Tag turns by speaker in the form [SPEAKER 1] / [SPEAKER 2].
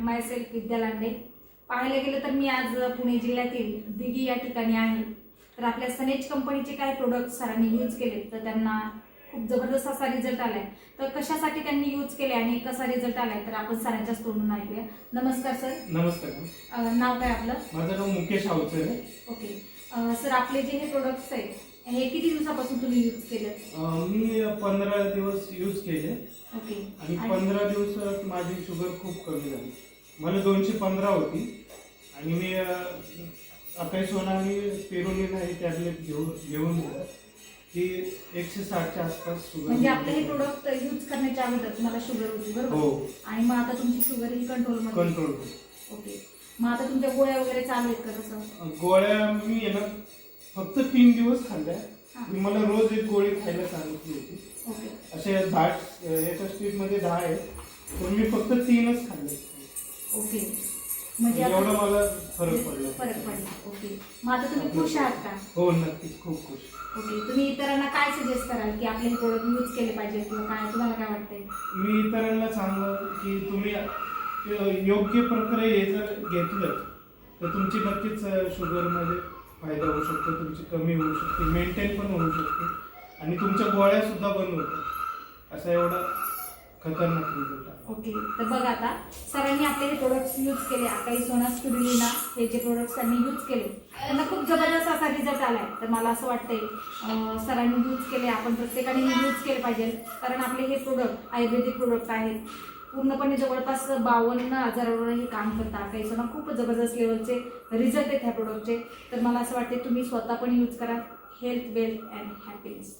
[SPEAKER 1] माय self विद्या लांडे पाहायला गेलं तर मी आज पुणे जिल्ह्यातील दिघी या ठिकाणी आहे. तर आपल्या सनेज कंपनीचे काही प्रोडक्ट सरांनी यूज केले तर त्यांना खूप जबरदस्त असा रिझल्ट आलाय. तर कशासाठी त्यांनी यूज केले आणि कसा रिझल्ट आलाय तर आपण सरांच्याच तोंडून ऐकूया. नमस्कार सर.
[SPEAKER 2] नमस्कार.
[SPEAKER 1] नाव काय आपलं?
[SPEAKER 2] माझं नाव मुकेश अवचर आहे
[SPEAKER 1] ओके सर आपले जे हे प्रोडक्ट्स आहेत हे किती दिवसापासून तुम्ही यूज केले?
[SPEAKER 2] अं, मी पंधरा दिवस यूज केले.
[SPEAKER 1] ओके.
[SPEAKER 2] आणि पंधरा दिवसात माझी शुगर खूप कमी झाली. मला दोनशे पंधरा होती. आणि मी अकाई सोना आणि स्पेरुलिना ही टॅबलेट घेऊन घेऊन ती एकशे साठच्या आसपास शुगर
[SPEAKER 1] म्हणजे आपले हे प्रोडक्ट यूज करण्याच्या अगोदर तुम्हाला शुगर होती बरोबर?
[SPEAKER 2] हो.
[SPEAKER 1] आणि मग आता तुमची शुगर ही कंट्रोलमध्ये
[SPEAKER 2] कंट्रोल
[SPEAKER 1] ओके. मग आता तुमच्या गोळ्या वगैरे चालू आहेत का तसं?
[SPEAKER 2] गोळ्या मी आहे ना फक्त तीन दिवस खाल्ल्या. मी मला रोज एक गोळी खायला सांगितली होती. असे दहा एका स्ट्रीटमध्ये दहा आहेत. पण मी फक्त तीनच खाल्ले.
[SPEAKER 1] ओके. म्हणजे
[SPEAKER 2] एवढा मला फरक पडला.
[SPEAKER 1] फरक पडला. ओके. मग आता तुम्ही खुश आहात का?
[SPEAKER 2] हो नक्कीच. खूप खुश.
[SPEAKER 1] ओके. तुम्ही इतरांना काय सजेस्ट कराल की आपले प्रोडक्ट यूज केले पाहिजे किंवा काय? तुम्हाला काय वाटतंय?
[SPEAKER 2] मी इतरांना सांगलं की तुम्ही योग्य प्रकारे हे जर घेतलं तर तुमची नक्कीच शुगरमध्ये फायदा होऊ शकतो तुमची कमी होऊ शकते मेंटेन पण होऊ शकते आणि तुमच्या गोळ्या सुद्धा बंद होतात. असा एवढा खतरनाक रिझल्ट आहे.
[SPEAKER 1] ओके तर बघा आता सरांनी आपले हे प्रोडक्ट्स यूज केले आकाई सोना स्टुडिओना हे जे प्रोडक्ट्स त्यांनी यूज केले त्यांना खूप जबरदस्त असा रिझल्ट आलाय. तर मला असं वाटतंय सरांनी यूज केले आपण प्रत्येकाने यूज केले पाहिजे. कारण आपले हे प्रोडक्ट आयुर्वेदिक प्रोडक्ट आहेत. पूर्णपणे जवळपास बावन्न हजारावर हे काम करतात. काही जण खूप जबरदस्त लेवलचे रिझल्ट आहेत ह्या प्रोडक्टचे तर मला असं वाटते तुम्ही स्वतः पण यूज करा. Health wealth and happiness